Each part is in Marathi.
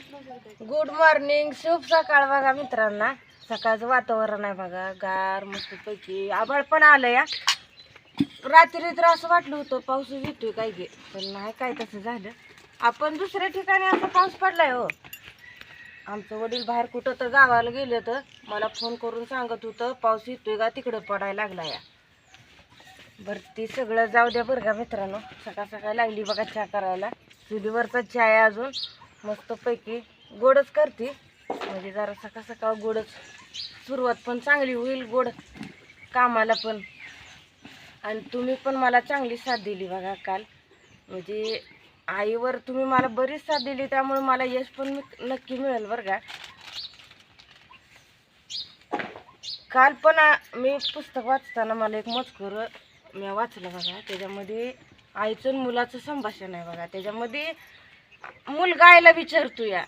गुड मॉर्निंग शुभ सकाळ बघा मित्रांना. सकाळचं वातावरण आहे बघा गार मस्त पैकी आभाळ पण आलं या रात्री तर असं वाटलं होतं पाऊस येतोय काय गे पण नाही काय तसं झालं. आपण दुसऱ्या ठिकाणी असं पाऊस पडलाय हो. आमचं वडील बाहेर कुठं तर गावाला गेलं तर मला फोन करून सांगत होतं पाऊस येतोय का तिकडं पडायला लागला या बरं ती सगळं जाऊ द्या बरं का मित्रांनो. सकाळ सकाळ लागली बघा चहा करायला. चुलीवरचा चहा आहे अजून. मस्तपैकी गोडच करते. म्हणजे जरा सकाळ सकाळ गोडच. सुरुवात पण चांगली होईल गोड कामाला पण. आणि तुम्ही पण मला चांगली साथ दिली बघा काल. म्हणजे आईवर तुम्ही मला बरीच साथ दिली त्यामुळे मला यश पण मी- नक्की मिळेल बरं का. काल पण मी पुस्तक वाचताना मला एक मजकूर मी वाचलं बघा. त्याच्यामध्ये आईचं मुलाचं संभाषण आहे बघा. त्याच्यामध्ये मुलगा आईला विचारतो या.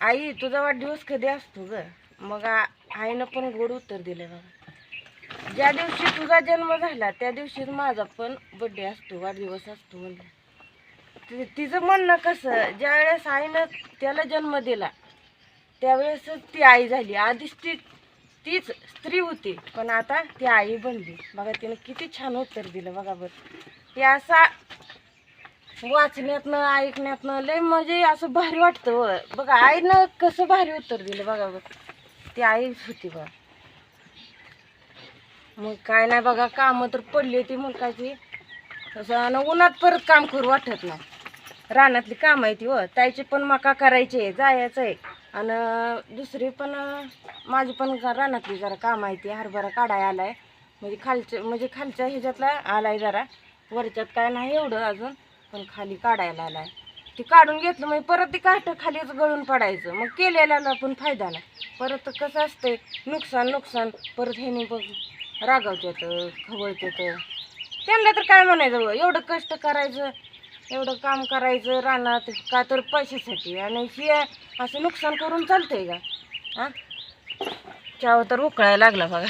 आई तुझा वाढदिवस कधी असतो ग? मग आईनं पण गोड उत्तर दिलं बघा. ज्या दिवशी तुझा जन्म झाला त्या दिवशीच माझा पण बड्डे असतो वाढदिवस असतो म्हणजे तिचं म्हणणं कसं ज्यावेळेस आईनं त्याला जन्म दिला त्यावेळेस ती आई झाली. आधीच ती तीच स्त्री होती पण आता ती आई बनली. बघा तिने किती छान उत्तर दिलं बघा बरं. हे असा वाचण्यातनं ऐकण्यातनं लय म्हणजे असं भारी वाटतं व. बघा आईनं कसं भारी उत्तर दिलं बघा बरं. ती आईच होती बघा. मग काय नाही बघा कामं तर पडली ती मुलकाची. तसं आणि उन्हात परत काम करू वाटत नाही. रानातली काम आहे ती व. त्याची पण मका करायची आहे जायचं आहे. आणि दुसरी पण माझी पण रानातली जरा काम आहे ती हरभरा काढाय आलाय. म्हणजे खालच्या म्हणजे खालच्या ह्याच्यातला आलाय जरा. वरच्यात काय नाही एवढं अजून. पण खाली काढायला आलाय. ती काढून घेतलं मग परत ती काठ खालीच गळून पडायचं. मग केलेल्याला पण फायदा नाही. परत कसं असतंय नुकसान नुकसान परत ह्याने बघ रागावतात खवळतात त्यांना तर काय म्हणायचं बुवा, एवढं कष्ट करायचं एवढं काम करायचं रानात का तर पैशासाठी. आणि हे असं नुकसान करून चालतंय का? हां? चहा तर उकळायला लागला बघा.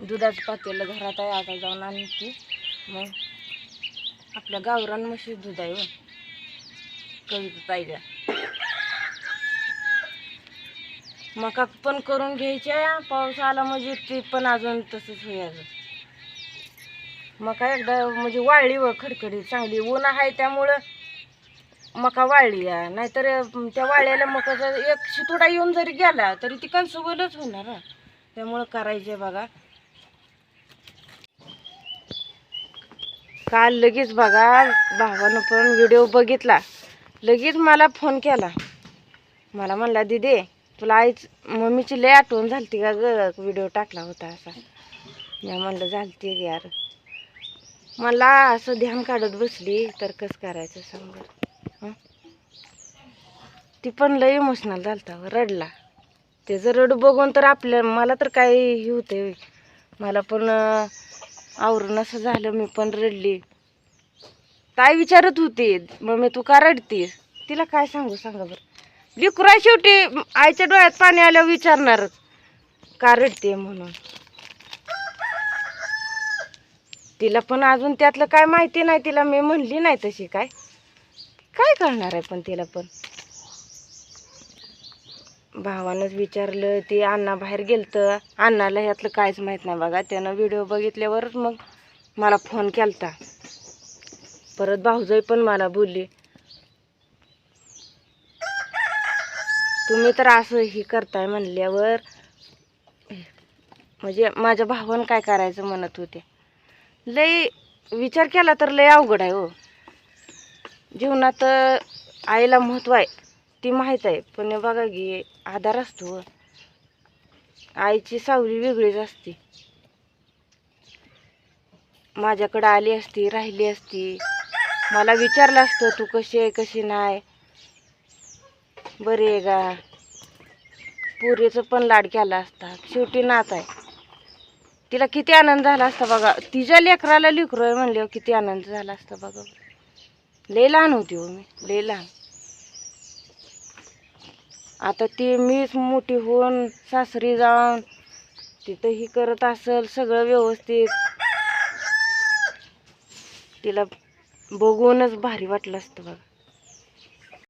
दुधाचं पातेलं घरात आहे आता जाऊन आणते. मग आपल्या गावरान म्हशी दूध आहे व कविता ताईच्या मका पण करून घ्यायच्या पाऊस आला म्हणजे ते पण अजून तसंच होईल मका एकदा म्हणजे वाळली व खडखडीत चांगली ऊन आहे त्यामुळं मका वाळली या नाहीतर त्या त्या मका मकाचा एक शितोडा येऊन जरी गेला तरी ती कन्सुबलच होणार. त्यामुळं करायचे बघा. काल लगेच बघा भावानं पण व्हिडिओ बघितला. लगेच मला फोन केला. मला म्हणला दिदे तुला आईच मम्मीची लय आठवण झालती का ग? व्हिडिओ टाकला होता असा. मी म्हणलं झालती यार. मला असं ध्यान काढत बसली तर कसं करायचं सांग ती पण लय इमोशनल झालता व, रडला. त्याचं रड बघून तर आपल्या मला तर काही हे होते मला पण आवरून असं झालं मी पण रडली. ताई विचारत होती मम्मी तू का रडतीस? तिला काय सांगू सांगा बरं. लिकुरा शेवटी आईच्या डोळ्यात पाणी आल्यावर विचारणारच का रडते म्हणून? तिला पण अजून त्यातलं काय माहिती नाही तिला मी म्हणली नाही तशी काय. काय करणार आहे पण तिला पण? भावानंच विचारलं ते अण्णा बाहेर गेलतं. अण्णाला ह्यातलं काहीच माहीत नाही बघा. त्यानं व्हिडिओ बघितल्यावरच मग मला फोन केलता. परत भाऊजाई पण मला बोलली तुम्ही तर असं ही करताय म्हणल्यावर म्हणजे माझ्या भावानं काय करायचं म्हणत होते. लय विचार केला तर लय अवघड आहे हो. जीवनात आईला महत्त्व आहे. ती माहीत आहे पण बघा की आधार असतो. आईची सावली वेगळीच असते. माझ्याकडं आली असती राहिली असती. मला विचारलं असतं तू कशी आहे कशी नाही? बरी आहे का पुरीचं पण लाड केला असता. शेवटी नात आहे. तिला किती आनंद झाला असता बघा. तिच्या लेकराला लेकरू आहे म्हणल्यावर किती आनंद झाला असता बघा. लय लहान होती हो मी. लय लहान. आता ती मीच मोठी होऊन सासरी जाऊन तिथं ही करत असेल सगळं व्यवस्थित. तिला बघूनच भारी वाटलं असतं बघा.